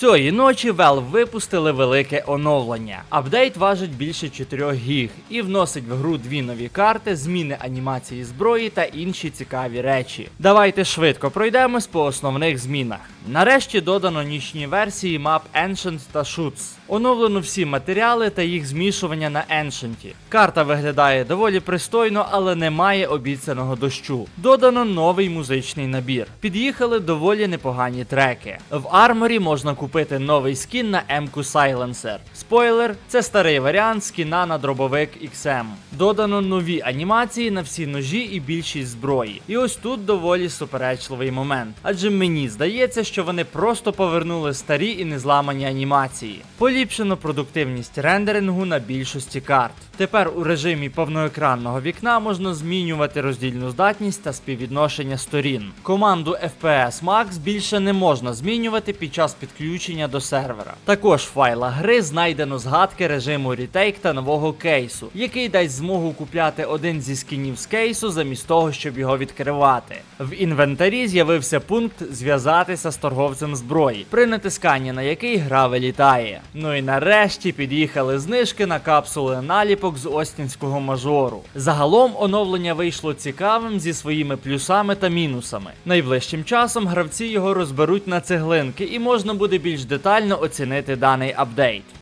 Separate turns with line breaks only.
Цієї ночі Valve випустили велике оновлення. Апдейт важить більше 4 гіг і вносить в гру дві нові карти, зміни анімації зброї та інші цікаві речі. Давайте швидко пройдемось по основних змінах. Нарешті додано нічні версії мап Ancient та Shoots. Оновлено всі матеріали та їх змішування на Ancient. Карта виглядає доволі пристойно, але не має обіцяного дощу. Додано новий музичний набір. Під'їхали доволі непогані треки. В арморі можна купити новий скін на М-ку Silencer. Спойлер, це старий варіант скіна на дробовик XM. Додано нові анімації на всі ножі і більшість зброї. І ось тут доволі суперечливий момент. Адже мені здається, що вони просто повернули старі і незламані анімації. Поліпшено продуктивність рендерингу на більшості карт. Тепер у режимі повноекранного вікна можна змінювати роздільну здатність та співвідношення сторін. Команду FPS Max більше не можна змінювати під час підключення до сервера. Також в файлах гри знайдено згадки режиму ретейк та нового кейсу, який дасть змогу купляти один зі скінів з кейсу замість того, щоб його відкривати. В інвентарі з'явився пункт зв'язатися з торговцем зброї, при натисканні на який гра вилітає. Ну і нарешті під'їхали знижки на капсули наліпок з Остінського мажору. Загалом оновлення вийшло цікавим зі своїми плюсами та мінусами. Найближчим часом гравці його розберуть на цеглинки і можна буде більш детально оцінити даний апдейт.